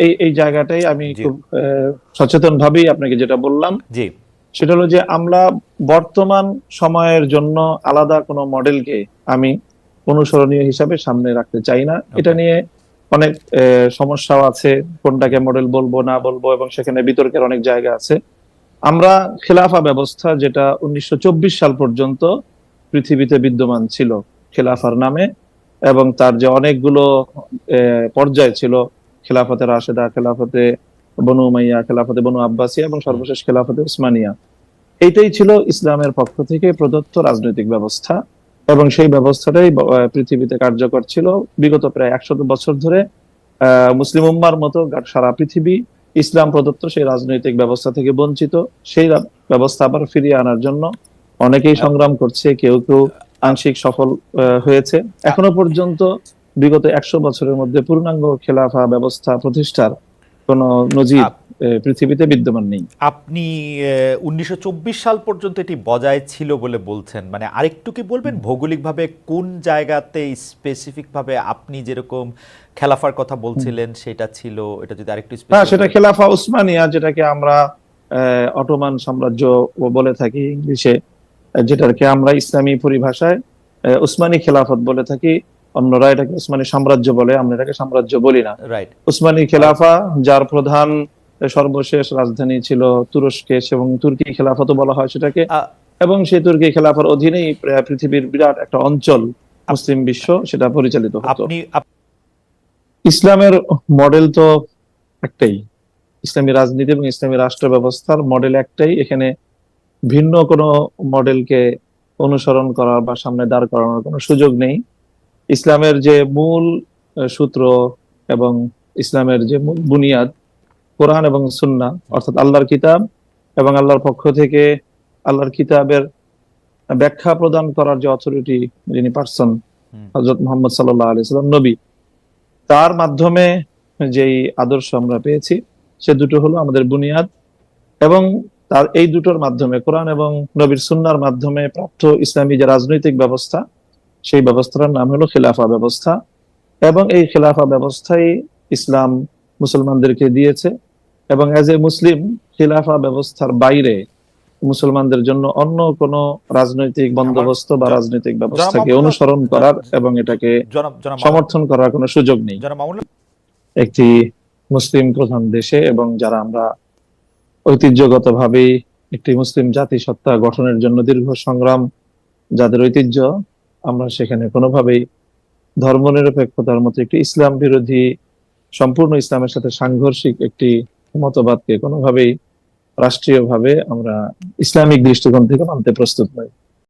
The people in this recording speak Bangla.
এই এই জায়গাটাই আমি। খুব সচেতন ভাবেই আপনাকে যেটা বললাম। জি। সেটা হলো যে আমরা বর্তমান সময়ের জন্য আলাদা কোনো মডেলকে আমি অনুসরণীয় হিসাবে সামনে রাখতে চাই না। এটা নিয়ে অনেক সমস্যাও আছে কোনটাকে মডেল বলব না বলব এবং সেখানে বিতর্কের অনেক জায়গা আছে। আমরা খেলাফা ব্যবস্থা যেটা উনিশশো চব্বিশ সাল পর্যন্ত পৃথিবীতে বিদ্যমান ছিল খেলাফার নামে এবং তার যে অনেকগুলো আহ, পর্যায় ছিল খেলাফতে রাশেদা, খেলাফতে বনু উমাইয়া, খেলাফতে বনু আব্বাসিয়া এবং সর্বশেষ খেলাফতে উসমানিয়া। এইটাই ছিল ইসলামের পক্ষ থেকে প্রদত্ত রাজনৈতিক ব্যবস্থা এবং সেই ব্যবস্থাটাই পৃথিবীতে কার্যকর ছিল। বিগত প্রায় একশত বছর ধরে মুসলিম উম্মার মতো সারা পৃথিবী ইসলাম প্রদত্ত সেই রাজনৈতিক ব্যবস্থা থেকে বঞ্চিত। সেই ব্যবস্থা আবার ফিরিয়ে আনার জন্য অনেকেই সংগ্রাম করছে, কেউ কেউ আংশিক সফল হয়েছে। এখনও পর্যন্ত বিগত একশো বছরের মধ্যে পূর্ণাঙ্গ খেলাফা ব্যবস্থা প্রতিষ্ঠার কোন নজির পৃথিবীতে বিদ্যমান নেই। আপনি উনিশশো সাল পর্যন্ত এটি বজায় ছিল বলে বলছেন। মানে আরেকটু কি বলবেন? ভৌগোলিকভাবে কোন জায়গাতে স্পেসিফিক ভাবে আপনি যেরকম খেলাফার কথা বলছিলেন সেটা ছিল? এটা যদি আরেকটু হ্যাঁ সেটা খেলাফা উসমানিয়া যেটাকে আমরা আহ, অটোমান সাম্রাজ্য বলে থাকি ইংলিশে যেটাকে আমরা ইসলামী পরিভাষায় উসমানী খেলাফত বলে থাকি। অন্যরা এটাকে উসমানী সাম্রাজ্য বলে আমরা এটাকে সাম্রাজ্য বলি না। উসমানী খেলাফা যার প্রধান সর্বশেষ রাজধানী ছিল তুরস্কে এবং তুর্কি খেলাফত বলা হয় সেটাকে। এবং সেই তুর্কি খেলাফার অধীনেই পৃথিবীর বিরাট একটা অঞ্চল মুসলিম বিশ্ব সেটা পরিচালিত হতো। ইসলামের মডেল তো একটাই। ইসলামী রাজনীতি এবং ইসলামী রাষ্ট্র ব্যবস্থার মডেল একটাই। এখানে ভিন্ন কোনো মডেলকে অনুসরণ করার বা সামনে দাঁড় করানোর কোনো সুযোগ নেই। ইসলামের যে মূল সূত্র এবং ইসলামের যে মূল বুনিয়াদ কোরআন এবং সুন্না অর্থাৎ আল্লাহর কিতাব এবং আল্লাহর পক্ষ থেকে আল্লাহর কিতাবের ব্যাখ্যা প্রদান করার যে অথরিটি যিনি পার্সন হজরত মোহাম্মদ সাল্লাহ আলি সাল্লাম নবী তার মাধ্যমে যেই আদর্শ আমরা পেয়েছি সে দুটো হলো আমাদের বুনিয়াদ এবং তার এই দুটোর মাধ্যমে কোরআন এবং নবীর সুন্নার মাধ্যমে প্রাপ্ত ইসলামী যে রাজনৈতিক ব্যবস্থা সেই ব্যবস্থার নাম হলো খিলাফা ব্যবস্থা এবং এই খিলাফা ব্যবস্থাই ইসলাম মুসলমানদেরকে দিয়েছে এবং এজ এ মুসলিম খিলাফা ব্যবস্থার বাইরে মুসলমানদের জন্য অন্য কোন রাজনৈতিক বন্দোবস্ত বা রাজনৈতিক ব্যবস্থাকে অনুসরণ করার এবং এটাকে সমর্থন করার কোনো সুযোগ নেই। একটি মুসলিম প্রধান দেশে এবং যারা আমরা ঐতিহ্যগতভাবেই একটি মুসলিম জাতিসত্তা গঠনের জন্য দীর্ঘ সংগ্রাম যাদের ঐতিহ্য আমরা সেখানে কোনোভাবেই ধর্মনিরপেক্ষতার মতো একটি ইসলাম বিরোধী, সম্পূর্ণ ইসলামের সাথে সাংঘর্ষিক একটি মতবাদকে কোনোভাবেই রাষ্ট্রীয়ভাবে আমরা ইসলামিক দৃষ্টিকোণ থেকে মানতে প্রস্তুত নই।